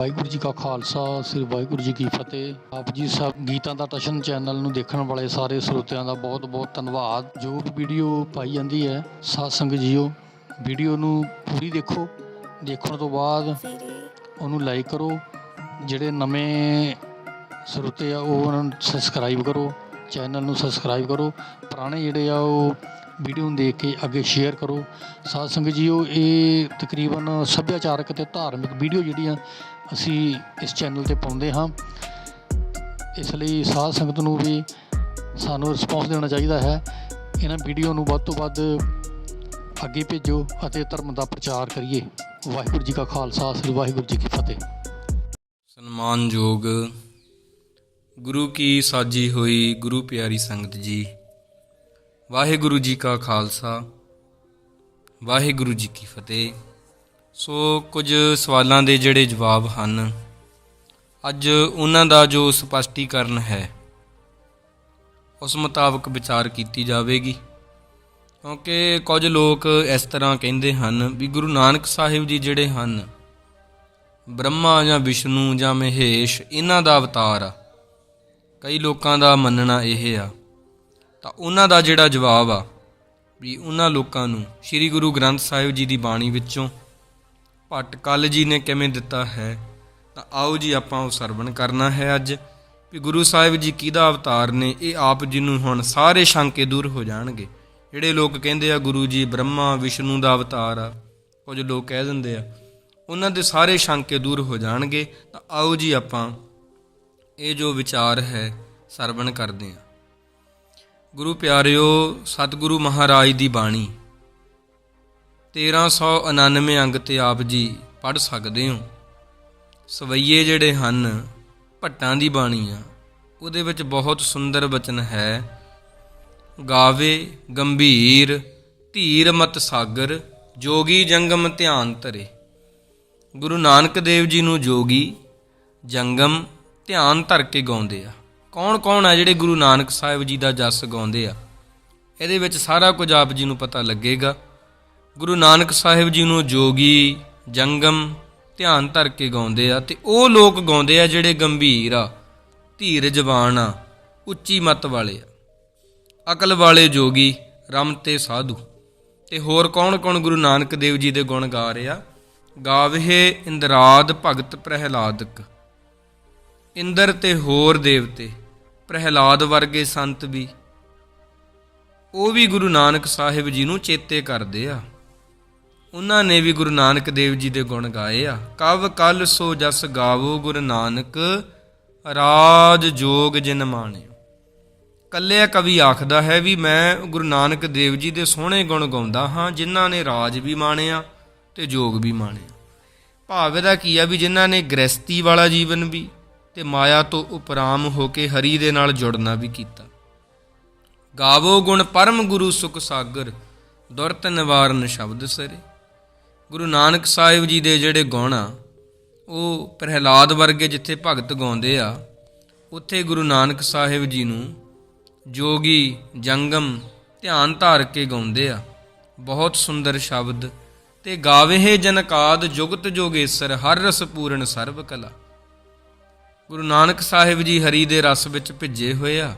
ਵਾਹਿਗੁਰੂ ਜੀ ਕਾ ਖਾਲਸਾ, ਸ੍ਰੀ ਵਾਹਿਗੁਰੂ ਜੀ ਕੀ ਫਤਿਹ। ਆਪ ਜੀ ਸਭ ਗੀਤਾਂ ਦਾ ਟਸ਼ਨ ਚੈਨਲ ਨੂੰ ਦੇਖਣ ਵਾਲੇ ਸਾਰੇ ਸਰੋਤਿਆਂ ਦਾ ਬਹੁਤ ਬਹੁਤ ਧੰਨਵਾਦ। ਜੋ ਵੀ ਵੀਡੀਓ ਪਾਈ ਜਾਂਦੀ ਹੈ ਸਾਧ ਸੰਗਤ ਜੀਓ, ਵੀਡੀਓ ਨੂੰ ਪੂਰੀ ਦੇਖੋ। ਦੇਖਣ ਤੋਂ ਬਾਅਦ ਉਹਨੂੰ ਲਾਈਕ ਕਰੋ। ਜਿਹੜੇ ਨਵੇਂ ਸਰੋਤੇ ਆ, ਉਹ ਉਹਨਾਂ ਨੂੰ ਸਬਸਕ੍ਰਾਈਬ ਕਰੋ। ਚੈਨਲ ਨੂੰ ਸਬਸਕ੍ਰਾਈਬ ਕਰੋ। ਪੁਰਾਣੇ ਜਿਹੜੇ ਆ, ਉਹ ਵੀਡੀਓ ਨੂੰ ਦੇਖ ਕੇ ਅੱਗੇ ਸ਼ੇਅਰ ਕਰੋ। ਸਾਧ ਸੰਗਤ ਜੀਓ, ਇਹ ਤਕਰੀਬਨ ਸੱਭਿਆਚਾਰਕ ਤੇ ਧਾਰਮਿਕ ਵੀਡੀਓ ਜਿਹੜੀਆਂ ਅਸੀਂ ਇਸ ਚੈਨਲ ਤੇ ਪਾਉਂਦੇ ਹਾਂ। ਇਸ ਲਈ ਸਾਧ ਸੰਗਤ ਨੂੰ ਵੀ ਸਾਨੂੰ ਰਿਸਪੌਂਸ ਦੇਣਾ ਚਾਹੀਦਾ ਹੈ। ਇਹਨਾਂ ਵੀਡੀਓ ਨੂੰ ਵੱਧ ਤੋਂ ਵੱਧ ਅੱਗੇ ਭੇਜੋ ਅਤੇ ਧਰਮ ਦਾ ਪ੍ਰਚਾਰ ਕਰੀਏ। ਵਾਹਿਗੁਰੂ ਜੀ ਕਾ ਖਾਲਸਾ, ਸ੍ਰੀ ਵਾਹਿਗੁਰੂ ਜੀ ਕੀ ਫਤਿਹ। ਸਨਮਾਨਯੋਗ ਗੁਰੂ ਕੀ ਸਾਜੀ ਹੋਈ ਗੁਰੂ ਪਿਆਰੀ ਸੰਗਤ ਜੀ, ਵਾਹਿਗੁਰੂ ਜੀ ਕਾ ਖਾਲਸਾ, ਵਾਹਿਗੁਰੂ ਜੀ ਕੀ ਫਤਿਹ। ਸੋ ਕੁਝ ਸਵਾਲਾਂ ਦੇ ਜਿਹੜੇ ਜਵਾਬ ਹਨ। ਅੱਜ ਉਹਨਾਂ ਦਾ ਜੋ ਸਪਸ਼ਟੀਕਰਨ ਹੈ, ਉਸ ਮੁਤਾਬਕ ਵਿਚਾਰ ਕੀਤੀ ਜਾਵੇਗੀ। ਕਿਉਂਕਿ ਕੁਝ ਲੋਕ ਇਸ ਤਰ੍ਹਾਂ ਕਹਿੰਦੇ ਹਨ ਵੀ ਗੁਰੂ ਨਾਨਕ ਸਾਹਿਬ ਜੀ ਜਿਹੜੇ ਹਨ, ਬ੍ਰਹਮਾ ਜਾਂ ਵਿਸ਼ਨੂੰ ਜਾਂ ਮਹੇਸ਼, ਇਹਨਾਂ ਦਾ ਅਵਤਾਰ ਆ। ਕਈ ਲੋਕਾਂ ਦਾ ਮੰਨਣਾ ਇਹ ਆ। ਤਾਂ ਉਹਨਾਂ ਦਾ ਜਿਹੜਾ ਜਵਾਬ ਆ, ਵੀ ਉਹਨਾਂ ਲੋਕਾਂ ਨੂੰ ਸ੍ਰੀ ਗੁਰੂ ਗ੍ਰੰਥ ਸਾਹਿਬ ਜੀ ਦੀ ਬਾਣੀ ਵਿੱਚੋਂ ਭੱਟ ਕੱਲ ਜੀ ਨੇ ਕਿਵੇਂ ਦਿੱਤਾ ਹੈ, ਤਾਂ ਆਓ ਜੀ ਆਪਾਂ ਉਹ ਸਰਵਣ ਕਰਨਾ ਹੈ ਅੱਜ। ਵੀ ਗੁਰੂ ਸਾਹਿਬ ਜੀ ਕਿਹਦਾ ਅਵਤਾਰ ਨੇ, ਇਹ ਆਪ ਜੀ ਨੂੰ ਹੁਣ ਸਾਰੇ ਸ਼ੰਕੇ ਦੂਰ ਹੋ ਜਾਣਗੇ। ਜਿਹੜੇ ਲੋਕ ਕਹਿੰਦੇ ਆ, ਗੁਰੂ ਜੀ ਬ੍ਰਹਮਾ, ਵਿਸ਼ਨੂੰ ਦਾ ਅਵਤਾਰ ਆ, ਕੁਝ ਲੋਕ ਕਹਿ ਦਿੰਦੇ ਆ, ਉਹਨਾਂ ਦੇ ਸਾਰੇ ਸ਼ੰਕੇ ਦੂਰ ਹੋ ਜਾਣਗੇ, ਤਾਂ ਆਓ ਜੀ ਆਪਾਂ ਇਹ ਜੋ ਵਿਚਾਰ ਹੈ, ਸਰਵਣ ਕਰਦੇ ਹਾਂ ਗੁਰੂ ਪਿਆਰਿਓ, ਸਤਿਗੁਰੂ ਮਹਾਰਾਜ ਦੀ ਬਾਣੀ। 1399 ਅੰਗ ਤੇ ਆਪ ਜੀ ਪੜ ਸਕਦੇ ਹੋ। ਸਵਈਏ ਜਿਹੜੇ ਹਨ, ਭੱਟਾਂ ਦੀ ਬਾਣੀ ਆ। ਉਹਦੇ ਵਿੱਚ ਬਹੁਤ ਸੁੰਦਰ ਬਚਨ ਹੈ, ਗਾਵੇ ਗੰਭੀਰ ਧੀਰ ਮਤ ਸਾਗਰ, ਜੋਗੀ ਜੰਗਮ ਧਿਆਨ ਧਰੇ। ਗੁਰੂ ਨਾਨਕ ਦੇਵ ਜੀ ਨੂੰ ਜੋਗੀ ਜੰਗਮ ਧਿਆਨ ਧਰ ਕੇ ਗਾਉਂਦੇ ਆ। ਕੌਣ ਕੌਣ ਆ ਜਿਹੜੇ ਗੁਰੂ ਨਾਨਕ ਸਾਹਿਬ ਜੀ ਦਾ ਜਸ ਗਾਉਂਦੇ ਆ? ਇਹਦੇ ਵਿੱਚ ਸਾਰਾ ਕੁਝ ਆਪ ਜੀ ਨੂੰ ਪਤਾ ਲੱਗੇਗਾ। ਗੁਰੂ ਨਾਨਕ ਸਾਹਿਬ ਜੀ ਨੂੰ ਜੋਗੀ, ਜੰਗਮ, ਧਿਆਨ ਧਰ ਕੇ ਗਾਉਂਦੇ ਆ ਤੇ ਉਹ ਲੋਕ ਗਾਉਂਦੇ ਆ ਜਿਹੜੇ ਗੰਭੀਰ ਆ ਧੀਰ ਜਵਾਨ ਆ, ਉੱਚੀ ਮਤ ਵਾਲੇ ਆ। ਅਕਲ ਵਾਲੇ ਜੋਗੀ, ਰਮ ਤੇ ਸਾਧੂ। ਤੇ ਹੋਰ ਕੌਣ ਕੌਣ ਗੁਰੂ ਨਾਨਕ ਦੇਵ ਜੀ ਦੇ ਗੁਣ ਗਾ ਰਿਹਾ ਗਾਵਹਿ ਇੰਦਰਾਦ ਭਗਤ ਪ੍ਰਹਿਲਾਦਕ। ਇੰਦਰ ਤੇ ਹੋਰ ਦੇਵਤੇ, ਪ੍ਰਹਿਲਾਦ ਵਰਗੇ ਸੰਤ ਵੀ। ਉਹ ਵੀ ਗੁਰੂ ਨਾਨਕ ਸਾਹਿਬ ਜੀ ਨੂੰ ਚੇਤੇ ਕਰਦੇ ਆ। ਉਹਨਾਂ ਨੇ ਵੀ ਗੁਰੂ ਨਾਨਕ ਦੇਵ ਜੀ ਦੇ ਗੁਣ ਗਾਏ ਆ। ਕਵ ਕਲ ਸੋ ਜਸ ਗਾਵੋ ਗੁਰੂ ਨਾਨਕ, ਰਾਜ ਜੋਗ ਜਿਨ ਮਾਣਿਓ। ਕੱਲਿਆ ਕਵੀ ਆਖਦਾ ਹੈ ਵੀ ਮੈਂ ਗੁਰੂ ਨਾਨਕ ਦੇਵ ਜੀ ਦੇ ਸੋਹਣੇ ਗੁਣ ਗਾਉਂਦਾ ਹਾਂ, ਜਿਨ੍ਹਾਂ ਨੇ ਰਾਜ ਵੀ ਮਾਣਿਆ ਤੇ ਜੋਗ ਵੀ ਮਾਣਿਆ। ਭਾਵ ਦਾ ਕੀ ਆ ਵੀ ਜਿਨ੍ਹਾਂ ਨੇ ਗ੍ਰਸਤੀ ਵਾਲਾ ਜੀਵਨ ਵੀ ਤੇ ਮਾਇਆ ਤੋਂ ਉਪਰਾਮ ਹੋ ਕੇ ਹਰੀ ਦੇ ਨਾਲ ਜੁੜਨਾ ਵੀ ਕੀਤਾ। ਗਾਵੋ ਗੁਣ ਪਰਮ ਗੁਰੂ ਸੁਖ ਸਾਗਰ, ਦੁਰਤ ਨਿਵਾਰਨ ਸ਼ਬਦ ਸਰੇ। ਗੁਰੂ ਨਾਨਕ ਸਾਹਿਬ ਜੀ ਦੇ ਜਿਹੜੇ ਗੁਣ ਆ, ਉਹ ਪ੍ਰਹਿਲਾਦ ਵਰਗੇ ਜਿੱਥੇ ਭਗਤ ਗਾਉਂਦੇ ਆ, ਉੱਥੇ ਗੁਰੂ ਨਾਨਕ ਸਾਹਿਬ ਜੀ ਨੂੰ ਜੋਗੀ, ਜੰਗਮ, ਧਿਆਨ ਧਾਰ ਕੇ ਗਾਉਂਦੇ ਆ। ਬਹੁਤ ਸੁੰਦਰ ਸ਼ਬਦ ਤੇ ਗਾਵੇਹ ਜਨਕਾਦ ਜੁਗਤ ਜੋਗੇਸਰ, ਹਰ ਰਸ ਪੂਰਨ ਸਰਬ ਕਲਾ। ਗੁਰੂ ਨਾਨਕ ਸਾਹਿਬ ਜੀ ਹਰੀ ਦੇ ਰਸ ਵਿੱਚ ਭਿੱਜੇ ਹੋਏ ਆ।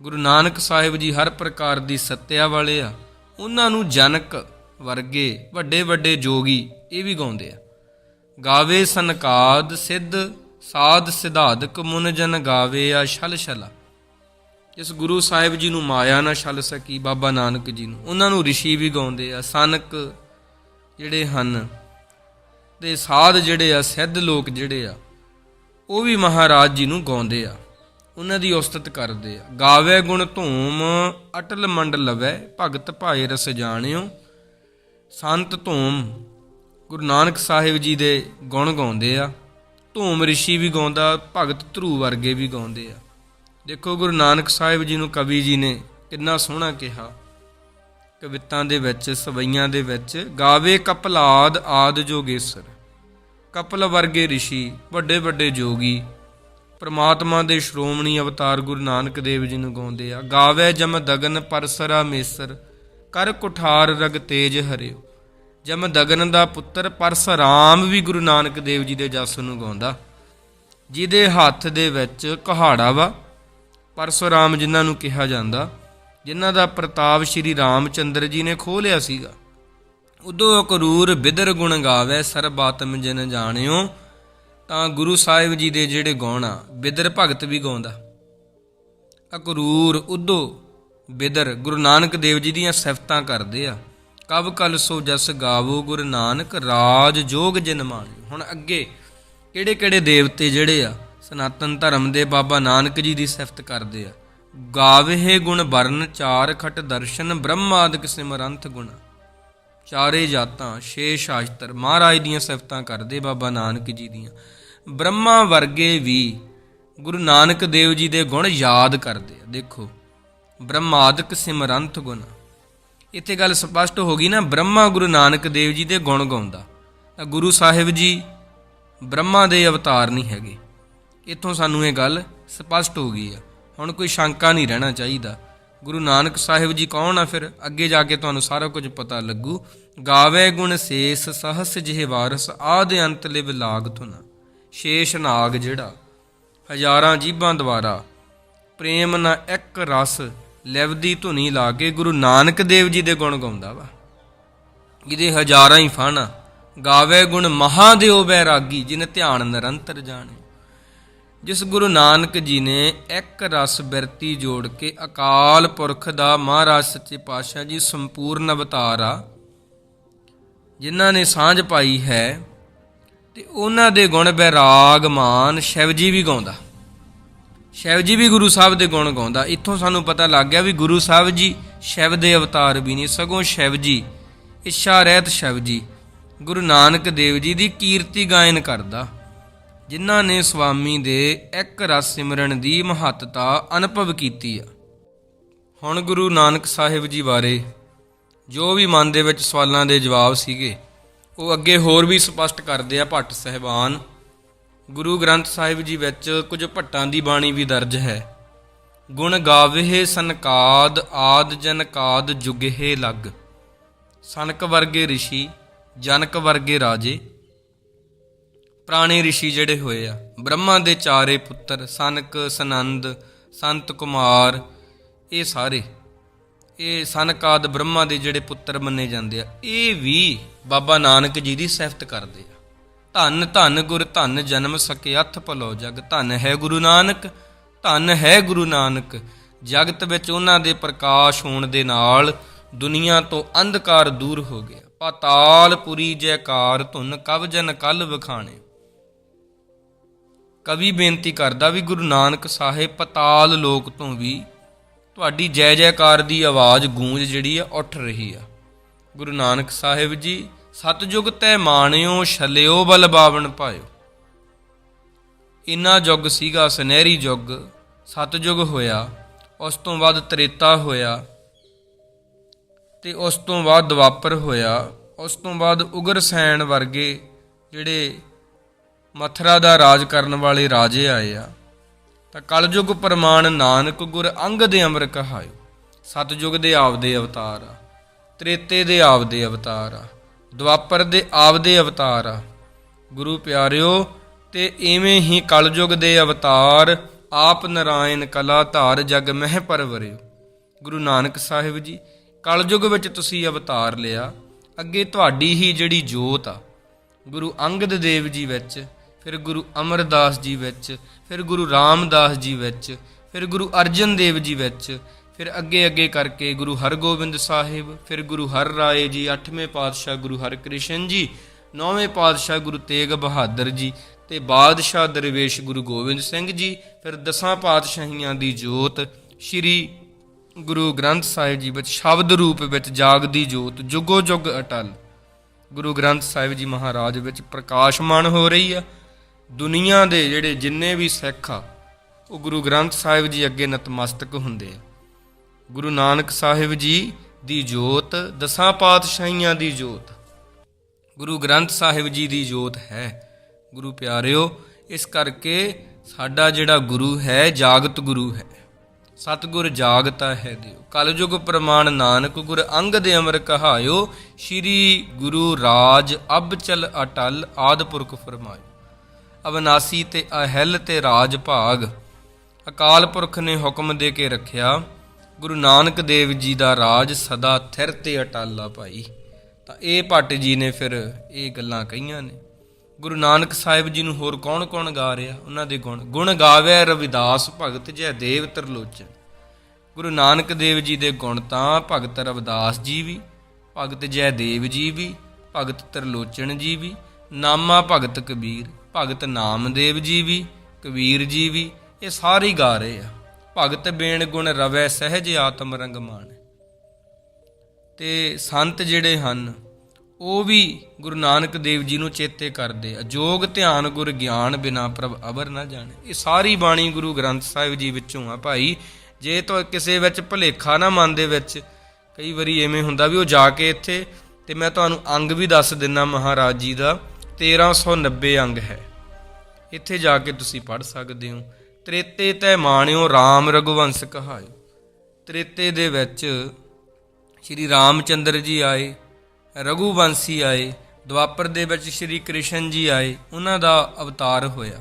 ਗੁਰੂ ਨਾਨਕ ਸਾਹਿਬ ਜੀ ਹਰ ਪ੍ਰਕਾਰ ਦੀ ਸੱਤਿਆ ਵਾਲੇ ਆ। ਉਹਨਾਂ ਨੂੰ ਜਨਕ ਵਰਗੇ ਵੱਡੇ ਵੱਡੇ ਜੋਗੀ ਇਹ ਵੀ ਗਾਉਂਦੇ ਆ। ਗਾਵੇ ਸੰਕਾਦ ਸਿੱਧ, ਸਾਧ ਸਿਧਾਦਕ ਮੁਨ ਜਨ ਗਾਵੇ ਆ ਛਲ ਛਲਾ। ਜਿਸ ਗੁਰੂ ਸਾਹਿਬ ਜੀ ਨੂੰ ਮਾਇਆ ਨਾ ਛਲ ਸਕੀ, ਬਾਬਾ ਨਾਨਕ ਜੀ ਨੂੰ। ਉਹਨਾਂ ਨੂੰ ઋષਿ ਵੀ ਗਾਉਂਦੇ ਆ, ਸਨਕ ਜਿਹੜੇ ਹਨ, ਤੇ ਸਾਧ ਜਿਹੜੇ ਆ, ਸਿੱਧ ਲੋਕ ਜਿਹੜੇ ਆ, ਉਹ ਵੀ ਮਹਾਰਾਜ ਜੀ ਨੂੰ ਗਾਉਂਦੇ ਆ। ਉਹਨਾਂ ਦੀ ਉਸਤਤ ਕਰਦੇ ਆ। ਗਾਵੇ ਗੁਣ ਧੂਮ, ਅਟਲ ਮੰਡ ਲਵੈ, ਭਗਤ ਭਾਏ ਰਸ ਜਾਣਿਓ। ਸੰਤ ਧੂਮ ਗੁਰੂ ਨਾਨਕ ਸਾਹਿਬ ਜੀ ਦੇ ਗੁਣ ਗਾਉਂਦੇ ਆ ਧੂਮ ઋષਿ ਵੀ ਗਾਉਂਦਾ ਭਗਤ ਧਰੂ ਵਰਗੇ ਵੀ ਗਾਉਂਦੇ ਆ ਦੇਖੋ ਗੁਰੂ ਨਾਨਕ ਸਾਹਿਬ ਜੀ ਨੂੰ ਕਵੀ ਜੀ ਨੇ ਕਿੰਨਾ ਸੋਹਣਾ ਕਿਹਾ ਕਵਿਤਾਂ ਦੇ ਵਿੱਚ ਸਵਈਆਂ ਦੇ ਵਿੱਚ ਗਾਵੇ ਕਪਲਾਦ ਆਦ ਜੋਗੇਸਰ ਕਪਲ ਵਰਗੇ ઋષਿ ਵੱਡੇ ਵੱਡੇ ਜੋਗੀ ਪ੍ਰਮਾਤਮਾ ਦੇ ਸ਼੍ਰੋਮਣੀ ਅਵਤਾਰ ਗੁਰੂ ਨਾਨਕ ਦੇਵ ਜੀ ਨੂੰ ਗਾਉਂਦੇ ਆ ਗਾਵੇ ਜਮ ਦਗਨ ਪਰਸਰਾ ਮੇਸਰ ਕਰ ਕੁਠਾਰ ਰਗ ਤੇਜ ਹਰਿਓ। ਜਮ ਦਗਨ ਦਾ ਪੁੱਤਰ ਪਰਸਰਾਮ ਵੀ ਗੁਰੂ ਨਾਨਕ ਦੇਵ ਜੀ ਦੇ ਜਸ ਨੂੰ ਗਾਉਂਦਾ। ਜਿਹਦੇ ਹੱਥ ਦੇ ਵਿੱਚ ਕਹਾੜਾ ਵਾ, ਪਰਸਰਾਮ ਜਿਨ੍ਹਾਂ ਨੂੰ ਕਿਹਾ ਜਾਂਦਾ, ਜਿਨ੍ਹਾਂ ਦਾ ਪ੍ਰਤਾਪ ਸ਼੍ਰੀ ਰਾਮਚੰਦਰ ਜੀ ਨੇ ਖੋਹ ਲਿਆ ਸੀਗਾ। ਉਦੋਂ ਕਰੂਰ ਬਿਦਰ ਗੁਣ ਗਾਵੇ ਸਰਬਾਤਮ ਜਨ ਜਾਣਿਓ, ਤਾਂ ਗੁਰੂ ਸਾਹਿਬ ਜੀ ਦੇ ਜਿਹੜੇ ਗਾਉਣਾ, ਬਿਦਰ ਭਗਤ ਵੀ ਗਾਉਂਦਾ। ਅਕਰੂਰ ਉਦੋਂ ਬਿਦਰ ਗੁਰੂ ਨਾਨਕ ਦੇਵ ਜੀ ਦੀਆਂ ਸਿਫਤਾਂ ਕਰਦੇ ਆ। ਕਬ ਕਲ ਸੋ ਜਸ ਗਾਵੋ ਗੁਰੂ ਨਾਨਕ, ਰਾਜ ਜੋਗ ਜਿਨ ਮਾਣਿਓ। ਹੁਣ ਅੱਗੇ ਕਿਹੜੇ ਕਿਹੜੇ ਦੇਵਤੇ ਜਿਹੜੇ ਆ, ਸਨਾਤਨ ਧਰਮ ਦੇ ਬਾਬਾ ਨਾਨਕ ਜੀ ਦੀ ਸਿਫਤ ਕਰਦੇ ਆ। ਗਾਵੇ ਗੁਣ ਵਰਨ, ਚਾਰ ਖਟ ਦਰਸ਼ਨ, ਬ੍ਰਹਮਾਦਿਕ ਸਿਮਰੰਥ ਗੁਣ। ਚਾਰੇ ਜਾਤਾਂ ਛੇ ਸ਼ਾਸਤਰ ਮਹਾਰਾਜ ਦੀਆਂ ਸਿਫਤਾਂ ਕਰਦੇ ਬਾਬਾ ਨਾਨਕ ਜੀ ਦੀਆਂ। ਬ੍ਰਹਮਾ ਵਰਗੇ ਵੀ ਗੁਰੂ ਨਾਨਕ ਦੇਵ ਜੀ ਦੇ ਗੁਣ ਯਾਦ ਕਰਦੇ ਆ। ਦੇਖੋ ਬ੍ਰਹਮਾਦਿਕ ਸਿਮਰੰਥ ਗੁਣ। ਇੱਥੇ ਗੱਲ ਸਪਸ਼ਟ ਹੋ ਗਈ ਨਾ, ਬ੍ਰਹਮਾ ਗੁਰੂ ਨਾਨਕ ਦੇਵ ਜੀ ਦੇ ਗੁਣ ਗਾਉਂਦਾ। ਤਾਂ ਗੁਰੂ ਸਾਹਿਬ ਜੀ ਬ੍ਰਹਮਾ ਦੇ ਅਵਤਾਰ ਨਹੀਂ ਹੈਗੇ। ਇੱਥੋਂ ਸਾਨੂੰ ਇਹ ਗੱਲ ਸਪਸ਼ਟ ਹੋ ਗਈ ਆ। ਹੁਣ ਕੋਈ ਸ਼ੰਕਾ ਨਹੀਂ ਰਹਿਣਾ ਚਾਹੀਦਾ। ਗੁਰੂ ਨਾਨਕ ਸਾਹਿਬ ਜੀ ਕੌਣ ਆ ਫਿਰ? ਅੱਗੇ ਜਾ ਕੇ ਤੁਹਾਨੂੰ ਸਾਰਾ ਕੁਝ ਪਤਾ ਲੱਗੂ। ਗਾਵੇ ਗੁਣ ਸੇਸ ਸਹਸ ਜਿਹੇ ਵਾਰਸ, ਆਦ ਅੰਤ ਲਿਵ ਲਾਗ ਤੁਨਾ ਸ਼ੇਸ਼ ਨਾਗ ਜਿਹੜਾ, ਹਜ਼ਾਰਾਂ ਜੀਬਾਂ ਦੁਆਰਾ, ਪ੍ਰੇਮ ਨਾ ਇੱਕ ਰਸ ਲਿਵਦੀ ਧੁਨੀ ਲਾ ਕੇ ਗੁਰੂ ਨਾਨਕ ਦੇਵ ਜੀ ਦੇ ਗੁਣ ਗਾਉਂਦਾ ਵਾ। ਜਿਹਦੇ ਹਜ਼ਾਰਾਂ ਹੀ ਫਾਣਾ। ਗਾਵੇ ਗੁਣ ਮਹਾਦੇਵ ਬੈਰਾਗੀ ਜਿਨ ਧਿਆਨ ਨਿਰੰਤਰ ਜਾਣੇ। ਜਿਸ ਗੁਰੂ ਨਾਨਕ ਜੀ ਨੇ ਇੱਕ ਰਸ ਬਿਰਤੀ ਜੋੜ ਕੇ ਅਕਾਲ ਪੁਰਖ ਦਾ ਮਹਾਰਾਜ ਸੱਚੇ ਪਾਤਸ਼ਾਹ ਜੀ ਸੰਪੂਰਨ ਅਵਤਾਰ ਆ, ਜਿਨ੍ਹਾਂ ਨੇ ਸਾਂਝ ਪਾਈ ਹੈ, ਤੇ ਉਹਨਾਂ ਦੇ ਗੁਣ ਬੈਰਾਗਮਾਨ ਸ਼ਿਵ ਜੀ ਵੀ ਗਾਉਂਦਾ। ਸ਼ਿਵ ਜੀ ਵੀ ਗੁਰੂ ਸਾਹਿਬ ਦੇ ਗੁਣ ਗਾਉਂਦਾ। ਇੱਥੋਂ ਸਾਨੂੰ ਪਤਾ ਲੱਗ ਗਿਆ ਵੀ ਗੁਰੂ ਸਾਹਿਬ ਜੀ ਸ਼ਿਵ ਦੇ ਅਵਤਾਰ ਵੀ ਨਹੀਂ ਸਗੋਂ ਸ਼ਿਵ ਜੀ, ਇੱਛਾ ਰਹਿਤ ਸ਼ਿਵ ਜੀ। ਗੁਰੂ ਨਾਨਕ ਦੇਵ ਜੀ ਦੀ ਕੀਰਤੀ ਗਾਇਨ ਕਰਦਾ। ਜਿਨ੍ਹਾਂ ਨੇ ਸੁਆਮੀ ਦੇ ਇੱਕ ਰਸ ਸਿਮਰਨ ਦੀ ਮਹੱਤਤਾ ਅਨੁਭਵ ਕੀਤੀ ਆ। ਹੁਣ ਗੁਰੂ ਨਾਨਕ ਸਾਹਿਬ ਜੀ ਬਾਰੇ ਜੋ ਵੀ ਮਨ ਦੇ ਵਿੱਚ ਸਵਾਲਾਂ ਦੇ ਜਵਾਬ ਸੀਗੇ, ਉਹ ਅੱਗੇ ਹੋਰ ਵੀ ਸਪਸ਼ਟ ਕਰਦੇ ਆ ਭੱਟ ਸਹਿਬਾਨ। ਗੁਰੂ ਗ੍ਰੰਥ ਸਾਹਿਬ ਜੀ ਵਿੱਚ ਕੁਝ ਭੱਟਾਂ ਦੀ ਬਾਣੀ ਵੀ ਦਰਜ ਹੈ ਗੁਣ ਗਾਵੇ ਸੰਕਾਦ ਆਦ ਜਨਕਾਦ ਜੁਗਹਿ ਲੱਗ ਸਨਕ ਵਰਗੇ ઋષਿ ਜਨਕ ਵਰਗੇ ਰਾਜੇ ਪੁਰਾਣੇ ઋષਿ ਜਿਹੜੇ ਹੋਏ ਆ ਬ੍ਰਹਮਾ ਦੇ ਚਾਰੇ ਪੁੱਤਰ ਸਨਕ ਸਨੰਦ ਸੰਤ ਕੁਮਾਰ ਇਹ ਸਾਰੇ ਇਹ ਸਨਕਾਦ ਬ੍ਰਹਮਾ ਦੇ ਜਿਹੜੇ ਪੁੱਤਰ ਮੰਨੇ ਜਾਂਦੇ ਆ ਇਹ ਵੀ ਬਾਬਾ ਨਾਨਕ ਜੀ ਦੀ ਸਿਫਤ ਕਰਦੇ ਆ ਧੰਨ ਧੰਨ ਗੁਰ, ਧੰਨ ਜਨਮ ਸਕੇ ਅਥ ਭਲੋ ਜਗ। ਧੰਨ ਹੈ ਗੁਰੂ ਨਾਨਕ, ਧੰਨ ਹੈ ਗੁਰੂ ਨਾਨਕ। ਜਗਤ ਵਿੱਚ ਉਹਨਾਂ ਦੇ ਪ੍ਰਕਾਸ਼ ਹੋਣ ਦੇ ਨਾਲ ਦੁਨੀਆ ਤੋਂ ਅੰਧਕਾਰ ਦੂਰ ਹੋ ਗਿਆ। ਪਾਤਾਲ ਪੁਰੀ ਜੈਕਾਰ ਧੁਨ ਕਵ ਜਨ ਕਲ ਵਿਖਾਣੇ। ਕਵੀ ਬੇਨਤੀ ਕਰਦਾ ਵੀ ਗੁਰੂ ਨਾਨਕ ਸਾਹਿਬ ਪਤਾਲ ਲੋਕ ਤੋਂ ਵੀ ਤੁਹਾਡੀ ਜੈ ਜੈਕਾਰ ਦੀ ਆਵਾਜ਼ ਗੂੰਜ ਜਿਹੜੀ ਆ, ਉੱਠ ਰਹੀ ਆ। ਗੁਰੂ ਨਾਨਕ ਸਾਹਿਬ ਜੀ ਸਤਜੁਗ ਤੈ ਮਾਣਿਓ, ਛਲਿਓ, ਬਲ ਬਾਵਣ ਪਾਇਓ। ਇਨਾ ਯੁੱਗ ਸੀਗਾ ਸੁਨਹਿਰੀ ਯੁੱਗ ਸਤਜੁਗ ਹੋਇਆ, ਉਸ ਤੋਂ ਬਾਅਦ ਤ੍ਰੇਤਾ ਹੋਇਆ, ਤੇ ਉਸ ਤੋਂ ਬਾਅਦ ਦਵਾਪਰ ਹੋਇਆ, ਉਸ ਤੋਂ ਬਾਅਦ ਉਗਰਸੈਨ ਵਰਗੇ ਜਿਹੜੇ ਮਥਰਾ ਦਾ ਰਾਜ ਕਰਨ ਵਾਲੇ ਰਾਜੇ ਆਏ ਆ, ਤਾਂ ਕਲਯੁਗ ਪ੍ਰਮਾਣ ਨਾਨਕ ਗੁਰ ਅੰਗ ਦੇ ਅੰਮ੍ਰਿਤ ਕਹਾਇਓ ਸਤਜੁਗ ਦੇ ਆਪਦੇ ਅਵਤਾਰ ਆ, ਤ੍ਰੇਤੇ ਦੇ ਆਪਦੇ ਅਵਤਾਰ ਆ। ਦਵਾਪਰ ਦੇ ਆਪਦੇ ਅਵਤਾਰ ਆ। ਗੁਰੂ ਪਿਆਰਿਓ, ਤੇ ਐਵੇਂ ਹੀ ਕਲਯੁਗ ਦੇ ਅਵਤਾਰ, ਆਪ ਨਰਾਇਣ ਕਲਾ ਧਾਰ ਜਗ ਮਹਿ ਪਰਵਰਿਓ। ਗੁਰੂ ਨਾਨਕ ਸਾਹਿਬ ਜੀ, ਕਲਯੁਗ ਵਿੱਚ ਤੁਸੀਂ ਅਵਤਾਰ ਲਿਆ, ਅੱਗੇ ਤੁਹਾਡੀ ਹੀ ਜਿਹੜੀ ਜੋਤ ਆ। ਗੁਰੂ ਅੰਗਦ ਦੇਵ ਜੀ ਵਿੱਚ, ਫਿਰ ਗੁਰੂ ਅਮਰਦਾਸ ਜੀ ਵਿੱਚ, ਫਿਰ ਗੁਰੂ ਰਾਮਦਾਸ ਜੀ ਵਿੱਚ, ਫਿਰ ਗੁਰੂ ਅਰਜਨ ਦੇਵ ਜੀ ਵਿੱਚ ਫਿਰ ਅੱਗੇ ਅੱਗੇ ਕਰਕੇ ਗੁਰੂ ਹਰਗੋਬਿੰਦ ਸਾਹਿਬ, ਫਿਰ ਗੁਰੂ ਹਰ ਰਾਏ ਜੀ 8ਵੇਂ ਪਾਤਸ਼ਾਹ ਗੁਰੂ ਹਰਕ੍ਰਿਸ਼ਨ ਜੀ 9ਵੇਂ ਪਾਤਸ਼ਾਹ ਗੁਰੂ ਤੇਗ ਬਹਾਦਰ ਜੀ ਤੇ ਬਾਦਸ਼ਾਹ ਦਰਵੇਸ਼ ਗੁਰੂ ਗੋਬਿੰਦ ਸਿੰਘ ਜੀ, ਫਿਰ ਦਸਾਂ ਪਾਤਸ਼ਾਹੀਆਂ ਦੀ ਜੋਤ, ਸ਼੍ਰੀ ਗੁਰੂ ਗ੍ਰੰਥ ਸਾਹਿਬ ਜੀ ਵਿੱਚ ਸ਼ਬਦ ਰੂਪ ਵਿੱਚ ਜਾਗਦੀ ਜੋਤ, ਜੁਗੋ ਜੁਗ ਅਟਲ। ਗੁਰੂ ਗ੍ਰੰਥ ਸਾਹਿਬ ਜੀ ਮਹਾਰਾਜ ਵਿੱਚ ਪ੍ਰਕਾਸ਼ਮਾਨ ਹੋ ਰਹੀ ਆ। ਦੁਨੀਆ ਦੇ ਜਿਹੜੇ ਜਿੰਨੇ ਵੀ ਸਿੱਖ ਆ, ਉਹ ਗੁਰੂ ਗ੍ਰੰਥ ਸਾਹਿਬ ਜੀ ਅੱਗੇ ਨਤਮਸਤਕ ਹੁੰਦੇ ਆ। ਗੁਰੂ ਨਾਨਕ ਸਾਹਿਬ ਜੀ ਦੀ ਜੋਤ, ਦਸਾਂ ਪਾਤਸ਼ਾਹੀਆਂ ਦੀ ਜੋਤ। ਗੁਰੂ ਗ੍ਰੰਥ ਸਾਹਿਬ ਜੀ ਦੀ ਜੋਤ ਹੈ। ਗੁਰੂ ਪਿਆਰਿਓ, ਇਸ ਕਰਕੇ ਸਾਡਾ ਜਿਹੜਾ ਗੁਰੂ ਹੈ, ਜਾਗਤ ਗੁਰੂ ਹੈ। ਸਤਿਗੁਰ ਜਾਗਤਾ ਹੈ ਦਿਓ। ਕਲਯੁਗ ਪ੍ਰਮਾਣ ਨਾਨਕ ਗੁਰ ਅੰਗ ਦੇ ਅਮਰ ਕਹਾਇਓ, ਸ੍ਰੀ ਗੁਰੂ ਰਾਜ ਅਬ ਚਲ ਅਟਲ ਆਦ ਪੁਰਖ ਫਰਮਾਇਓ। ਅਵਨਾਸੀ ਤੇ ਅਹਿਲ ਤੇ ਰਾਜ ਭਾਗ, ਅਕਾਲ ਪੁਰਖ ਨੇ ਹੁਕਮ ਦੇ ਕੇ ਰੱਖਿਆ ਗੁਰੂ ਨਾਨਕ ਦੇਵ ਜੀ ਦਾ ਰਾਜ ਸਦਾ ਥਿਰ ਤੇ ਅਟਾਲਾ ਭਾਈ ਤਾਂ ਇਹ ਭੱਟ ਜੀ ਨੇ ਫਿਰ ਇਹ ਗੱਲਾਂ ਕਹੀਆਂ ਨੇ। ਗੁਰੂ ਨਾਨਕ ਸਾਹਿਬ ਜੀ ਨੂੰ ਹੋਰ ਕੌਣ-ਕੌਣ ਗਾ ਰਿਹਾ? ਉਹਨਾਂ ਦੇ ਗੁਣ। ਗੁਣ ਗਾਵੇ ਰਵਿਦਾਸ ਭਗਤ ਜੈ ਦੇਵ ਤਰਲੋਚਨ ਗੁਰੂ ਨਾਨਕ ਦੇਵ ਜੀ ਦੇ ਗੁਣ ਤਾਂ ਭਗਤ ਰਵਿਦਾਸ ਜੀ ਵੀ, ਭਗਤ ਜੈ ਦੇਵ ਜੀ ਵੀ, ਭਗਤ ਤਰਲੋਚਨ ਜੀ ਵੀ, ਨਾਮਾ ਭਗਤ ਕਬੀਰ, ਭਗਤ ਨਾਮਦੇਵ ਜੀ ਵੀ, ਕਬੀਰ ਜੀ ਵੀ, ਇਹ ਸਾਰੇ ਗਾ ਰਹੇ ਆ। ਭਗਤ ਬੇਣ ਗੁਣ ਰਵੈ ਸਹਿਜ ਆਤਮ ਰੰਗ ਮਾਣ। ਤੇ ਸੰਤ ਜਿਹੜੇ ਹਨ, ਉਹ ਵੀ ਗੁਰੂ ਨਾਨਕ ਦੇਵ ਜੀ ਨੂੰ ਚੇਤੇ ਕਰਦੇ ਆ। ਜੋਗ ਧਿਆਨ ਗੁਰ ਗਿਆਨ ਬਿਨਾ ਪ੍ਰਭ ਅਵਰ ਨਾ ਜਾਣੇ। ਇਹ ਸਾਰੀ ਬਾਣੀ ਗੁਰੂ ਗ੍ਰੰਥ ਸਾਹਿਬ ਜੀ ਵਿੱਚੋਂ ਆ ਭਾਈ। ਜੇ ਤਾਂ ਕਿਸੇ ਵਿੱਚ ਭਲੇਖਾ ਨਾ ਮਨ ਦੇ ਵਿੱਚ, ਕਈ ਵਾਰੀ ਐਵੇਂ ਹੁੰਦਾ ਵੀ ਉਹ ਜਾ ਕੇ ਇੱਥੇ, ਤੇ ਮੈਂ ਤੁਹਾਨੂੰ ਅੰਗ ਵੀ ਦੱਸ ਦਿੰਨਾ ਮਹਾਰਾਜ ਜੀ ਦਾ 1390 ਅੰਗ ਹੈ। ਇੱਥੇ ਜਾ ਕੇ ਤੁਸੀਂ ਪੜ ਸਕਦੇ ਹੋ। ਤ੍ਰੇਤੇ ਤੈ ਮਾਣਿਓ RAM ਰਘੁਵੰਸ਼ ਕਹਾਇਓ। ਤ੍ਰੇਤੇ ਦੇ ਵਿੱਚ ਸ਼੍ਰੀ ਰਾਮਚੰਦਰ ਜੀ ਆਏ, ਰਘੁਵੰਸ਼ੀ ਆਏ ਦੁਆਪਰ ਦੇ ਵਿੱਚ ਸ਼੍ਰੀ ਕ੍ਰਿਸ਼ਨ ਜੀ ਆਏ, ਉਹਨਾਂ ਦਾ ਅਵਤਾਰ ਹੋਇਆ।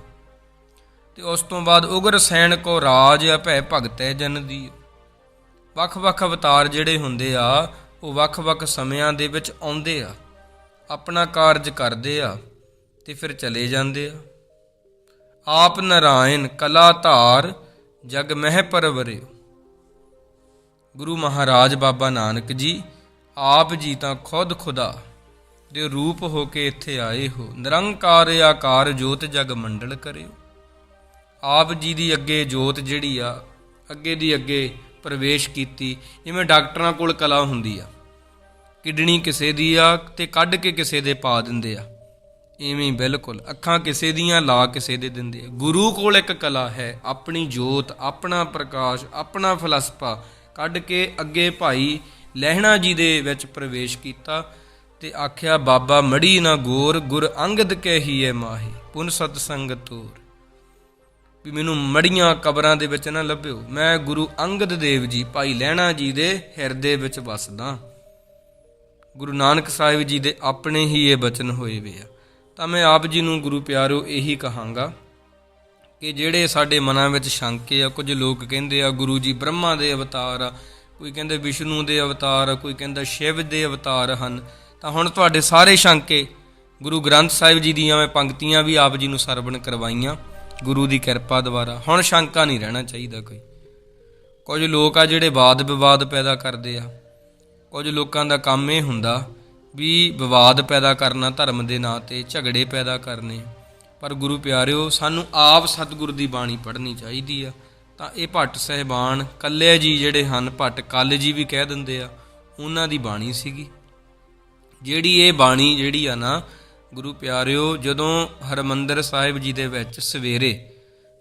ਤੇ ਉਸ ਤੋਂ ਬਾਅਦ ਉਗਰ ਸੈਨ ਕੋ ਰਾਜ ਭੈ ਭਗਤੈ ਜਨ ਦੀ ਵੱਖ-ਵੱਖ ਅਵਤਾਰ ਜਿਹੜੇ ਹੁੰਦੇ ਆ, ਉਹ ਵੱਖ-ਵੱਖ ਸਮਿਆਂ ਦੇ ਵਿੱਚ ਆਉਂਦੇ ਆ, ਆਪਣਾ ਕਾਰਜ ਕਰਦੇ ਆ, ਤੇ ਫਿਰ ਚਲੇ ਜਾਂਦੇ ਆ। ਆਪ ਨਰਾਇਣ ਕਲਾ ਧਾਰ ਜਗ ਮਹਿ ਪਰਵਰਿਓ ਗੁਰੂ ਮਹਾਰਾਜ ਬਾਬਾ ਨਾਨਕ ਜੀ, ਆਪ ਜੀ ਤਾਂ ਖੁਦ ਖੁਦਾ ਦੇ ਰੂਪ ਹੋ ਕੇ ਇੱਥੇ ਆਏ ਹੋ। ਨਿਰੰਕਾਰ ਆਕਾਰ ਜੋਤ ਜਗ ਮੰਡਲ ਕਰਿਓ ਆਪ ਜੀ ਦੀ ਅੱਗੇ ਜੋਤ ਜਿਹੜੀ ਆ, ਅੱਗੇ ਦੀ ਅੱਗੇ ਪ੍ਰਵੇਸ਼ ਕੀਤੀ, ਜਿਵੇਂ ਡਾਕਟਰਾਂ ਕੋਲ ਕਲਾ ਹੁੰਦੀ ਆ। ਕਿਡਨੀ ਕਿਸੇ ਦੀ ਆ ਤੇ ਕੱਢ ਕੇ ਕਿਸੇ ਦੇ ਪਾ ਦਿੰਦੇ ਆ। ਇਵੇਂ ਬਿਲਕੁਲ, ਅੱਖਾਂ ਕਿਸੇ ਦੀਆਂ, ਲਾ ਕਿਸੇ ਦੇ ਦਿੰਦੇ ਗੁਰੂ ਕੋਲ ਇੱਕ ਕਲਾ ਹੈ, ਆਪਣੀ ਜੋਤ, ਆਪਣਾ ਪ੍ਰਕਾਸ਼, ਆਪਣਾ ਫਲਸਫਾ। ਕੱਢ ਕੇ ਅੱਗੇ ਭਾਈ ਲਹਿਣਾ ਜੀ ਦੇ ਵਿੱਚ ਪ੍ਰਵੇਸ਼ ਕੀਤਾ ਤੇ ਆਖਿਆ, ਬਾਬਾ ਮੜੀ ਨਾ ਗੋਰ, ਗੁਰ ਅੰਗਦ ਕੇ ਹੀ ਹੈ ਮਾਹੀ, ਪੁਨ ਸਤ ਸੰਗ ਤੂਰ। ਵੀ ਮੈਨੂੰ ਮੜੀਆਂ ਕਬਰਾਂ ਦੇ ਵਿੱਚ ਨਾ ਲੱਭਿਓ। ਮੈਂ ਗੁਰੂ ਅੰਗਦ ਦੇਵ ਜੀ, ਭਾਈ ਲਹਿਣਾ ਜੀ ਦੇ ਹਿਰਦੇ ਵਿੱਚ ਵਸਦਾ। ਗੁਰੂ ਨਾਨਕ ਸਾਹਿਬ ਜੀ ਦੇ ਆਪਣੇ ਹੀ ਇਹ ਬਚਨ ਹੋਏ ਵੇ ਆ। ਤਾਂ ਮੈਂ ਆਪ ਜੀ ਨੂੰ ਗੁਰੂ ਪਿਆਰਿਓ ਇਹੀ ਕਹਾਂਗਾ ਕਿ ਜਿਹੜੇ ਸਾਡੇ ਮਨਾਂ ਵਿੱਚ ਸ਼ੰਕੇ ਆ, ਕੁਝ ਲੋਕ ਕਹਿੰਦੇ ਆ, ਗੁਰੂ ਜੀ ਬ੍ਰਹਮਾ ਦੇ ਅਵਤਾਰ ਆ, ਕੋਈ ਕਹਿੰਦੇ ਵਿਸ਼ਨੂੰ ਦੇ ਅਵਤਾਰ ਆ, ਕੋਈ ਕਹਿੰਦਾ ਸ਼ਿਵ ਦੇ ਅਵਤਾਰ ਹਨ, ਤਾਂ ਹੁਣ ਤੁਹਾਡੇ ਸਾਰੇ ਸ਼ੰਕੇ ਗੁਰੂ ਗ੍ਰੰਥ ਸਾਹਿਬ ਜੀ ਦੀਆਂ ਮੈਂ ਪੰਕਤੀਆਂ ਵੀ ਆਪ ਜੀ ਨੂੰ ਸਰਵਣ ਕਰਵਾਈਆਂ, ਗੁਰੂ ਦੀ ਕਿਰਪਾ ਦੁਆਰਾ। ਹੁਣ ਸ਼ੰਕਾ ਨਹੀਂ ਰਹਿਣਾ ਚਾਹੀਦਾ ਕੋਈ। ਕੁਝ ਲੋਕ ਆ ਜਿਹੜੇ ਵਾਦ ਵਿਵਾਦ ਪੈਦਾ ਕਰਦੇ ਆ, ਕੁਝ ਲੋਕਾਂ ਦਾ ਕੰਮ ਇਹ ਹੁੰਦਾ ਵੀ ਵਿਵਾਦ ਪੈਦਾ ਕਰਨਾ ਧਰਮ ਦੇ ਨਾਂ ਤੇ, ਝਗੜੇ ਪੈਦਾ ਕਰਨੇ। ਪਰ ਗੁਰੂ ਪਿਆਰਿਓ, ਸਾਨੂੰ ਆਪ ਸਤਿਗੁਰ ਦੀ ਬਾਣੀ ਪੜ੍ਹਨੀ ਚਾਹੀਦੀ ਆ। ਤਾਂ ਇਹ ਭੱਟ ਸਹਿਬਾਨ ਕੱਲੇ ਜੀ ਜਿਹੜੇ ਹਨ, ਭੱਟ ਕੱਲ ਜੀ ਵੀ ਕਹਿ ਦਿੰਦੇ ਆ, ਉਹਨਾਂ ਦੀ ਬਾਣੀ ਸੀਗੀ। ਜਿਹੜੀ ਇਹ ਬਾਣੀ ਜਿਹੜੀ ਆ ਨਾ, ਗੁਰੂ ਪਿਆਰਿਓ, ਜਦੋਂ ਹਰਮੰਦਰ ਸਾਹਿਬ ਜੀ ਦੇ ਵਿੱਚ ਸਵੇਰੇ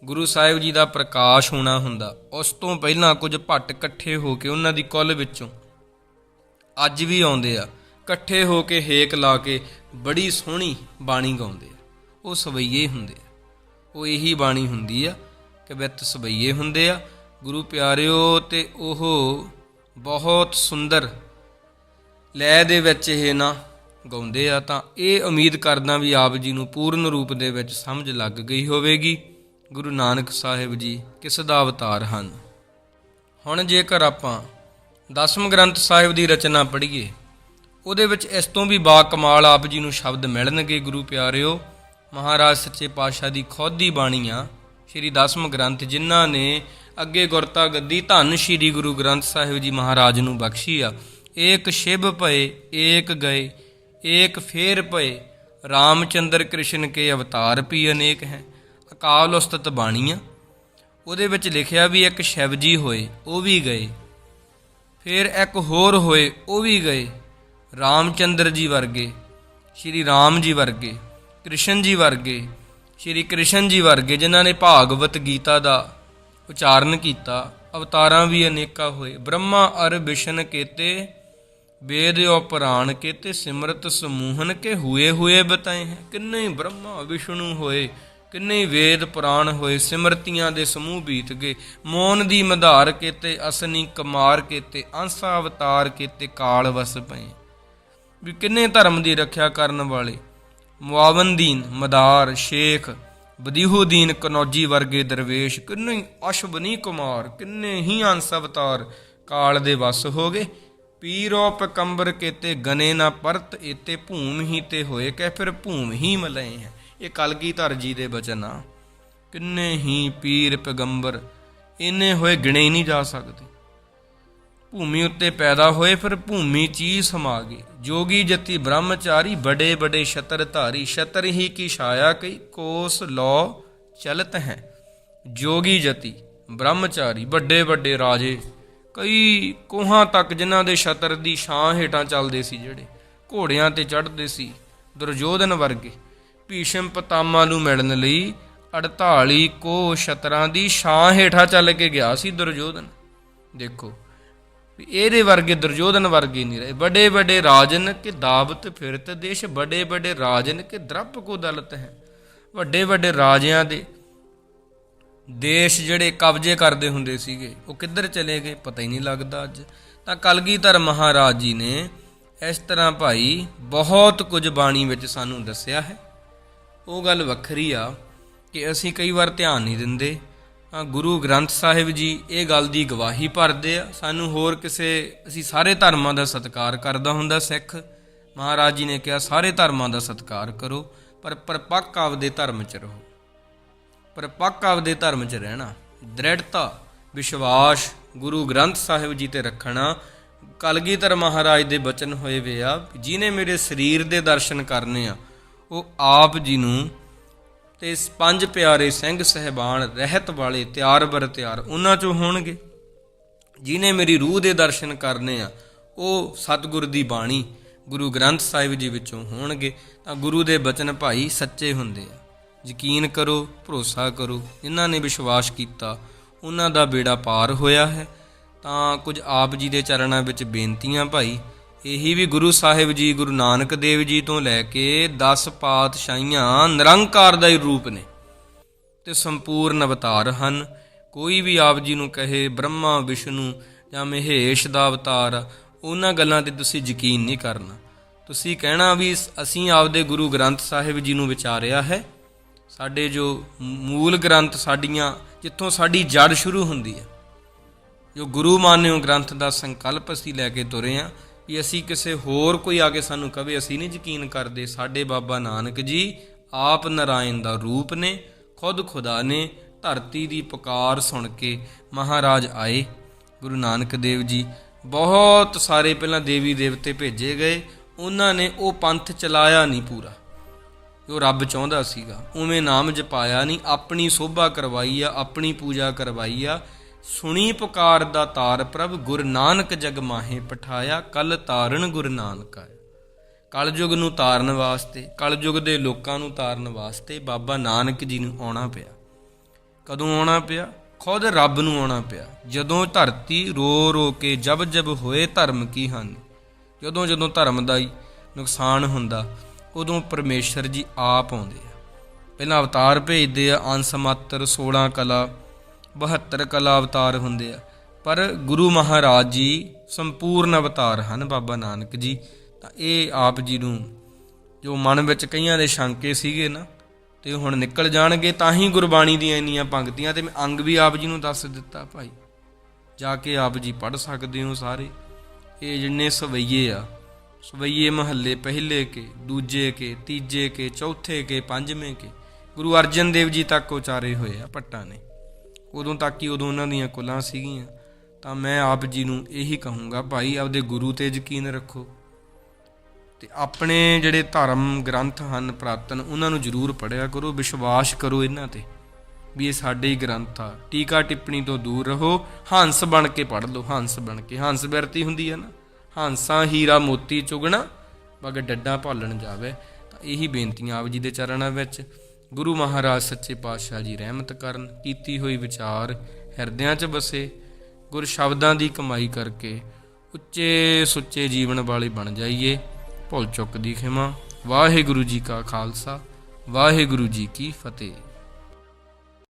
ਗੁਰੂ ਸਾਹਿਬ ਜੀ ਦਾ ਪ੍ਰਕਾਸ਼ ਹੋਣਾ ਹੁੰਦਾ, ਉਸ ਤੋਂ ਪਹਿਲਾਂ ਕੁਝ ਭੱਟ ਇਕੱਠੇ ਹੋ ਕੇ ਉਹਨਾਂ ਦੀ ਕੁੱਲ ਵਿੱਚੋਂ ਅੱਜ ਵੀ ਆਉਂਦੇ ਆ। ਇਕੱਠੇ ਹੋ ਕੇ ਹੇਕ ਲਾ ਕੇ ਬੜੀ ਸੋਹਣੀ ਬਾਣੀ ਗਾਉਂਦੇ ਆ। ਉਹ ਸਵਈਏ ਹੁੰਦੇ ਆ। ਉਹ ਇਹੀ ਬਾਣੀ ਹੁੰਦੀ ਆ ਕਿ ਵਿੱਚ ਸਵਈਏ ਹੁੰਦੇ ਆ। ਗੁਰੂ ਪਿਆਰਿਓ ਤੇ ਉਹ ਬਹੁਤ ਸੁੰਦਰ ਲੈ ਦੇ ਵਿੱਚ ਇਹ ਨਾ ਗਾਉਂਦੇ ਆ ਤਾਂ ਇਹ ਉਮੀਦ ਕਰਦਾ ਵੀ ਆਪ ਜੀ ਨੂੰ ਪੂਰਨ ਰੂਪ ਦੇ ਵਿੱਚ ਸਮਝ ਲੱਗ ਗਈ ਹੋਵੇਗੀ। ਗੁਰੂ ਨਾਨਕ ਸਾਹਿਬ ਜੀ ਕਿਸ ਦਾ ਅਵਤਾਰ ਹਨ? ਹੁਣ ਜੇਕਰ ਆਪਾਂ ਦਸਮ ਗ੍ਰੰਥ ਸਾਹਿਬ ਦੀ ਰਚਨਾ ਪੜ੍ਹੀਏ ਉਹਦੇ ਵਿੱਚ ਇਸ ਤੋਂ ਵੀ ਬਾ ਕਮਾਲ ਆਪ ਜੀ ਨੂੰ ਸ਼ਬਦ ਮਿਲਣਗੇ, ਗੁਰੂ ਪਿਆਰਿਓ। ਮਹਾਰਾਜ ਸੱਚੇ ਪਾਤਸ਼ਾਹ ਦੀ ਖੋਦੀ ਦੀ ਬਾਣੀ ਆ ਸ਼੍ਰੀ ਦਸਮ ਗ੍ਰੰਥ, ਜਿਨ੍ਹਾਂ ਨੇ ਅੱਗੇ ਗੁਰਤਾ ਗੱਦੀ ਧੰਨ ਸ਼੍ਰੀ ਗੁਰੂ ਗ੍ਰੰਥ ਸਾਹਿਬ ਜੀ ਮਹਾਰਾਜ ਨੂੰ ਬਖਸ਼ੀ ਆ। ਏਕ ਸ਼ਿਵ ਭਏ, ਏਕ ਗਏ, ਏਕ ਫੇਰ ਭਏ, ਰਾਮਚੰਦਰ ਕ੍ਰਿਸ਼ਨ ਕੇ ਅਵਤਾਰ ਵੀ ਅਨੇਕ ਹੈ। ਅਕਾਲ ਉਸਤਤ ਬਾਣੀਆਂ। ਉਹਦੇ ਵਿੱਚ ਲਿਖਿਆ ਵੀ ਇੱਕ ਸ਼ਿਵ ਜੀ ਹੋਏ, ਉਹ ਵੀ ਗਏ। ਫਿਰ ਇੱਕ ਹੋਰ ਹੋਏ, ਉਹ ਵੀ ਗਏ। ਰਾਮਚੰਦਰ ਜੀ ਵਰਗੇ, ਸ਼੍ਰੀ ਰਾਮ ਜੀ ਵਰਗੇ, ਕ੍ਰਿਸ਼ਨ ਜੀ ਵਰਗੇ, ਸ਼੍ਰੀ ਕ੍ਰਿਸ਼ਨ ਜੀ ਵਰਗੇ, ਜਿਨ੍ਹਾਂ ਨੇ ਭਾਗਵਤ ਗੀਤਾ ਦਾ ਉਚਾਰਨ ਕੀਤਾ, ਅਵਤਾਰਾਂ ਵੀ ਅਨੇਕਾਂ ਹੋਏ। ਬ੍ਰਹਮਾ, ਅਰ, ਵਿਸ਼ਨ ਕੇਤੇ, ਵੇਦ ਉਪਰਾਣ ਕੇਤੇ, ਸਿਮਰਤ ਸਮੂਹਨ ਕੇ ਹੋਏ ਹੋਏ ਬਤਾਏ ਹੈ। ਕਿੰਨੇ ਹੀ ਬ੍ਰਹਮਾ, ਵਿਸ਼ਨੂੰ ਹੋਏ, ਕਿੰਨੇ ਹੀ ਵੇਦ, ਪੁਰਾਣ ਹੋਏ, ਸਿਮਰਤੀਆਂ ਦੇ ਸਮੂਹ ਬੀਤ ਗਏ। ਮੌਨ ਦੀ ਮਧਾਰ ਕੀਤੇ, ਅਸਨੀ ਕਮਾਰ ਕੀਤੇ ਅੰਸਾ ਅਵਤਾਰ ਕੀਤੇ ਕਾਲ ਵਸ ਪਏ। ਵੀ ਕਿੰਨੇ ਧਰਮ ਦੀ ਰੱਖਿਆ ਕਰਨ ਵਾਲੇ? ਮੁਆਵਨਦੀਨ ਮਦਾਰ, ਸ਼ੇਖ ਬਦੀਹੂਦੀਨ ਕਨੌਜੀ ਵਰਗੇ ਦਰਵੇਸ਼, ਕਿੰਨੇ ਹੀ ਅਸ਼ਬਨੀ ਕੁਮਾਰ, ਕਿੰਨੇ ਹੀ ਅੰਸ ਅਵਤਾਰ ਕਾਲ ਦੇ ਵਸ ਹੋ ਗਏ। ਪੀਰੋ ਪਕੰਬਰ ਕੀਤੇ ਗਨੇ ਨਾ ਪਰਤ ਇਤੇ ਭੂਮ ਹੀ ਤੇ ਹੋਏ ਕਹਿ ਫਿਰ ਭੂਮ ਹੀ ਮਲਏ ਹੈ। ਇਹ ਕਲਗੀਧਰ ਜੀ ਦੇ ਬਚਨ। ਆ ਕਿੰਨੇ ਹੀ ਪੀਰ ਪੈਗੰਬਰ, ਇੰਨੇ ਹੋਏ ਗਿਣੇ ਨਹੀਂ ਜਾ ਸਕਦੇ। ਭੂਮੀ ਉੱਤੇ ਪੈਦਾ ਹੋਏ, ਫਿਰ ਭੂਮੀ ਚੀ ਸਮਾ ਗਏ ਜੋਗੀ ਜਤੀ ਬ੍ਰਹਮਚਾਰੀ ਬੜੇ ਬੜੇ ਛਤਰ ਧਾਰੀ ਛਤਰ ਹੀ ਕੀ ਛਾਇਆ ਕਈ, ਕੋਸ ਲੋ ਚਲਤ ਹੈ। ਜੋਗੀ ਜਤੀ ਬ੍ਰਹਮਚਾਰੀ, ਵੱਡੇ ਵੱਡੇ ਰਾਜੇ, ਕਈ ਕੋਹਾਂ ਤੱਕ ਜਿਨ੍ਹਾਂ ਦੇ ਛਤਰ ਦੀ ਛਾਂ ਹੇਠਾਂ ਚੱਲਦੇ ਸੀ ਜਿਹੜੇ, ਘੋੜਿਆਂ ਤੇ ਚੜ੍ਹਦੇ ਸੀ, ਦੁਰਯੋਧਨ ਵਰਗੇ। ਭੀਸ਼ਮ ਪਤਾਮਾ ਨੂੰ ਮਿਲਣ ਲਈ 48 ਕੋ ਛਤਰਾਂ ਦੀ ਛਾਂ ਹੇਠਾਂ ਚੱਲ ਕੇ ਗਿਆ ਸੀ ਦੁਰਯੋਧਨ। ਦੇਖੋ ਵੀ ਇਹਦੇ ਵਰਗੇ ਦੁਰਯੋਧਨ ਵਰਗੇ ਨਹੀਂ ਰਹੇ। ਬੜੇ ਵੱਡੇ ਰਾਜਨ ਕੇ ਦਾਵਤ ਫਿਰਤ ਦੇਸ਼ ਬੜੇ ਵੱਡੇ ਰਾਜਨ ਕੇ ਦਰਪ ਕੋ ਦਲਤ ਹੈ। ਵੱਡੇ ਵੱਡੇ ਰਾਜਿਆਂ ਦੇ ਦੇਸ਼ ਜਿਹੜੇ ਕਬਜ਼ੇ ਕਰਦੇ ਹੁੰਦੇ ਸੀਗੇ, ਉਹ ਕਿੱਧਰ ਚਲੇ ਗਏ ਪਤਾ ਹੀ ਨਹੀਂ ਲੱਗਦਾ ਅੱਜ। ਤਾਂ ਕਲਗੀਧਰ ਮਹਾਰਾਜ ਜੀ ਨੇ ਇਸ ਤਰ੍ਹਾਂ ਭਾਈ ਬਹੁਤ ਕੁਝ ਬਾਣੀ ਵਿੱਚ ਸਾਨੂੰ ਦੱਸਿਆ ਹੈ। ਉਹ ਗੱਲ ਵੱਖਰੀ ਆ ਕਿ ਅਸੀਂ ਕਈ ਵਾਰ ਧਿਆਨ ਨਹੀਂ ਦਿੰਦੇ। ਗੁਰੂ ਗ੍ਰੰਥ ਸਾਹਿਬ ਜੀ ਇਹ ਗੱਲ ਦੀ ਗਵਾਹੀ ਭਰਦੇ ਆ। ਸਾਨੂੰ ਹੋਰ ਕਿਸੇ, ਅਸੀਂ ਸਾਰੇ ਧਰਮਾਂ ਦਾ ਸਤਿਕਾਰ ਕਰਦਾ ਹੁੰਦਾ ਸਿੱਖ। ਮਹਾਰਾਜ ਜੀ ਨੇ ਕਿਹਾ, ਸਾਰੇ ਧਰਮਾਂ ਦਾ ਸਤਿਕਾਰ ਕਰੋ, ਪਰ ਪਰਪੱਕ ਆਪਦੇ ਧਰਮ 'ਚ ਰਹੋ। ਪਰਪੱਕ ਆਪਦੇ ਧਰਮ 'ਚ ਰਹਿਣਾ, ਦ੍ਰਿੜਤਾ, ਵਿਸ਼ਵਾਸ ਗੁਰੂ ਗ੍ਰੰਥ ਸਾਹਿਬ ਜੀ ਤੇ ਰੱਖਣਾ, ਕਲਗੀਧਰ ਮਹਾਰਾਜ ਦੇ ਬਚਨ ਹੋਏ ਵੇ ਆ ਜਿਨੇ ਮੇਰੇ ਸਰੀਰ ਦੇ ਦਰਸ਼ਨ ਕਰਨੇ ਆ, ਉਹ ਆਪ ਜੀ ਨੂੰ ਤੇ ਪੰਜ ਪਿਆਰੇ ਸਿੰਘ ਸਹਿਬਾਨ ਰਹਿਤ ਵਾਲੇ ਤਿਆਰ ਬਰ ਤਿਆਰ ਉਹਨਾਂ ਚੋਂ ਹੋਣਗੇ। ਜਿਨੇ ਮੇਰੀ ਰੂਹ ਦੇ ਦਰਸ਼ਨ ਕਰਨੇ ਆ, ਉਹ ਸਤਿਗੁਰ ਦੀ ਬਾਣੀ ਗੁਰੂ ਗ੍ਰੰਥ ਸਾਹਿਬ ਜੀ ਵਿੱਚੋਂ ਹੋਣਗੇ। ਤਾਂ ਗੁਰੂ ਦੇ ਬਚਨ ਭਾਈ ਸੱਚੇ ਹੁੰਦੇ ਆ। ਯਕੀਨ ਕਰੋ, ਭਰੋਸਾ ਕਰੋ, ਜਿਨ੍ਹਾਂ ਨੇ ਵਿਸ਼ਵਾਸ ਕੀਤਾ, ਉਹਨਾਂ ਦਾ ਬੇੜਾ ਪਾਰ ਹੋਇਆ ਹੈ। ਤਾਂ ਕੁਝ ਆਪ ਜੀ ਦੇ ਚਰਨਾਂ ਵਿੱਚ ਬੇਨਤੀਆਂ ਭਾਈ ਇਹੀ ਵੀ ਗੁਰੂ ਸਾਹਿਬ ਜੀ, ਗੁਰੂ ਨਾਨਕ ਦੇਵ ਜੀ ਤੋਂ ਲੈ ਕੇ 10 ਪਾਤਸ਼ਾਹੀਆਂ ਨਿਰੰਕਾਰ ਦਾ ਹੀ ਰੂਪ ਨੇ ਤੇ ਸੰਪੂਰਨ ਅਵਤਾਰ ਹਨ। ਕੋਈ ਵੀ ਆਪ ਜੀ ਨੂੰ ਕਹੇ ਬ੍ਰਹਮਾ, ਵਿਸ਼ਨੂੰ ਜਾਂ ਮਹੇਸ਼ ਦਾ ਅਵਤਾਰ, ਉਹਨਾਂ ਗੱਲਾਂ ਤੇ ਤੁਸੀਂ ਯਕੀਨ ਨਹੀਂ ਕਰਨਾ। ਤੁਸੀਂ ਕਹਿਣਾ ਵੀ ਅਸੀਂ ਆਪਦੇ ਗੁਰੂ ਗ੍ਰੰਥ ਸਾਹਿਬ ਜੀ ਨੂੰ ਵਿਚਾਰਿਆ ਹੈ। ਸਾਡੇ ਜੋ ਮੂਲ ਗ੍ਰੰਥ ਸਾਡੀਆਂ, ਜਿੱਥੋਂ ਸਾਡੀ ਜੜ ਸ਼ੁਰੂ ਹੁੰਦੀ ਹੈ। ਜੋ ਗੁਰੂ ਮਾਨਿਓ ਗ੍ਰੰਥ ਦਾ ਸੰਕਲਪ ਅਸੀਂ ਲੈ ਕੇ ਤੁਰੇ ਆ ਵੀ ਅਸੀਂ ਕਿਸੇ ਹੋਰ ਕੋਈ ਆ ਕੇ ਸਾਨੂੰ ਕਵੇ, ਅਸੀਂ ਨਹੀਂ ਯਕੀਨ ਕਰਦੇ, ਸਾਡੇ ਬਾਬਾ ਨਾਨਕ ਜੀ ਆਪ ਨਰਾਇਣ ਦਾ ਰੂਪ ਨੇ, ਖੁਦ ਖੁਦਾ ਨੇ ਧਰਤੀ ਦੀ ਪੁਕਾਰ ਸੁਣ ਕੇ ਮਹਾਰਾਜ ਆਏ। ਗੁਰੂ ਨਾਨਕ ਦੇਵ ਜੀ ਬਹੁਤ ਸਾਰੇ ਪਹਿਲਾਂ ਦੇਵੀ ਦੇਵਤੇ ਭੇਜੇ ਗਏ, ਉਹਨਾਂ ਨੇ ਉਹ ਪੰਥ ਚਲਾਇਆ ਨਹੀਂ ਪੂਰਾ। ਜੋ ਰੱਬ ਚਾਹੁੰਦਾ ਸੀਗਾ, ਉਵੇਂ ਨਾਮ ਜਪਾਇਆ ਨਹੀਂ, ਆਪਣੀ ਸੋਭਾ ਕਰਵਾਈ ਆ, ਆਪਣੀ ਪੂਜਾ ਕਰਵਾਈ ਆ ਸੁਣੀ ਪੁਕਾਰ ਦਾ ਤਾਰ ਪ੍ਰਭ, ਗੁਰ ਨਾਨਕ ਜਗ ਮਾਹੇ ਪਠਾਇਆ, ਕਲ ਤਾਰਨ ਗੁਰ ਨਾਨਕ ਆਇਆ। ਕਲਯੁਗ ਨੂੰ ਤਾਰਨ ਵਾਸਤੇ, ਕਲਯੁਗ ਦੇ ਲੋਕਾਂ ਨੂੰ ਤਾਰਨ ਵਾਸਤੇ ਬਾਬਾ ਨਾਨਕ ਜੀ ਨੂੰ ਆਉਣਾ ਪਿਆ। ਕਦੋਂ ਆਉਣਾ ਪਿਆ? ਖੁਦ ਰੱਬ ਨੂੰ ਆਉਣਾ ਪਿਆ। ਜਦੋਂ ਧਰਤੀ ਰੋ ਰੋ ਕੇ ਜਬ ਜਬ ਹੋਏ ਧਰਮ ਕੀ ਹਨ? ਜਦੋਂ ਜਦੋਂ ਧਰਮ ਦਾ ਹੀ ਨੁਕਸਾਨ ਹੁੰਦਾ, ਉਦੋਂ ਪਰਮੇਸ਼ਰ ਜੀ ਆਪ ਆਉਂਦੇ ਆ। ਪਹਿਲਾਂ ਅਵਤਾਰ ਭੇਜਦੇ ਆ ਅੰਸ ਮਾਤਰ 16 ਕਲਾ 72 ਕਲਾ ਅਵਤਾਰ ਹੁੰਦੇ ਆ। ਪਰ ਗੁਰੂ ਮਹਾਰਾਜ ਜੀ ਸੰਪੂਰਨ ਅਵਤਾਰ ਹਨ ਬਾਬਾ ਨਾਨਕ ਜੀ। ਤਾਂ ਇਹ ਆਪ ਜੀ ਨੂੰ ਜੋ ਮਨ ਵਿੱਚ ਕਈਆਂ ਦੇ ਸ਼ੰਕੇ ਸੀਗੇ ਨਾ, ਤੇ ਹੁਣ ਨਿਕਲ ਜਾਣਗੇ, ਤਾਂ ਹੀ ਗੁਰਬਾਣੀ ਦੀਆਂ ਇੰਨੀਆਂ ਪੰਕਤੀਆਂ, ਤੇ ਮੈਂ ਅੰਗ ਵੀ ਆਪ ਜੀ ਨੂੰ ਦੱਸ ਦਿੱਤਾ ਭਾਈ। ਜਾ ਕੇ ਆਪ ਜੀ ਪੜ੍ਹ ਸਕਦੇ ਹੋ ਸਾਰੇ। ਇਹ ਜਿੰਨੇ ਸਵਈਏ ਆ, ਸਵਈਏ ਮਹੱਲੇ ਪਹਿਲੇ ਕੇ, ਦੂਜੇ ਕੇ, ਤੀਜੇ ਕੇ, ਚੌਥੇ ਕੇ, ਪੰਜਵੇਂ ਕੇ, ਗੁਰੂ ਅਰਜਨ ਦੇਵ ਜੀ ਤੱਕ ਉਚਾਰੇ ਹੋਏ ਆ ਪੱਟਾਂ ਨੇ। ਉਦੋਂ ਤੱਕ ਕਿ ਉਦੋਂ ਉਹਨਾਂ ਦੀਆਂ ਕੁਲਾਂ ਸੀਗੀਆਂ। ਤਾਂ ਮੈਂ ਆਪ ਜੀ ਨੂੰ ਇਹੀ ਕਹੂੰਗਾ, ਭਾਈ ਆਪਦੇ ਗੁਰੂ ਤੇ ਯਕੀਨ ਰੱਖੋ ਤੇ ਆਪਣੇ ਜਿਹੜੇ ਧਰਮ ਗ੍ਰੰਥ ਹਨ ਪ੍ਰਾਤਨ, ਉਹਨਾਂ ਨੂੰ ਜ਼ਰੂਰ ਪੜਿਆ ਕਰੋ, ਵਿਸ਼ਵਾਸ ਕਰੋ ਇਹਨਾਂ ਤੇ ਵੀ ਇਹ ਸਾਡੇ ਹੀ ਗ੍ਰੰਥ ਆ। ਟੀਕਾ ਟਿੱਪਣੀ ਤੋਂ ਦੂਰ ਰਹੋ, ਹੰਸ ਬਣ ਕੇ ਪੜ ਲਓ, ਹੰਸ ਬਣ ਕੇ। ਹੰਸ ਬਿਰਤੀ ਹੁੰਦੀ ਹੈ ਨਾ, ਹੰਸਾਂ ਹੀਰਾ ਮੋਤੀ ਚੁਗਣਾ ਬਗ ਡੱਡਾ ਭਾਲਣ ਜਾਵੇ, ਤਾਂ ਇਹੀ ਬੇਨਤੀਆਂ ਆਪ ਜੀ ਦੇ ਚਰਨਾਂ ਵਿੱਚ। ਗੁਰੂ ਮਹਾਰਾਜ ਸੱਚੇ ਪਾਤਸ਼ਾਹ ਜੀ ਰਹਿਮਤ ਕਰਨ, ਕੀਤੀ ਹੋਈ ਵਿਚਾਰ ਹਿਰਦਿਆਂ 'ਚ ਬਸੇ, ਗੁਰ ਸ਼ਬਦਾਂ ਦੀ ਕਮਾਈ ਕਰਕੇ ਉੱਚੇ ਸੁੱਚੇ ਜੀਵਨ ਵਾਲੇ ਬਣ ਜਾਈਏ, ਭੁੱਲ ਚੁੱਕ ਦੀ ਖਿਮਾ। ਵਾਹਿਗੁਰੂ ਜੀ ਕਾ ਖਾਲਸਾ, ਵਾਹਿਗੁਰੂ ਜੀ ਕੀ ਫਤਿਹ।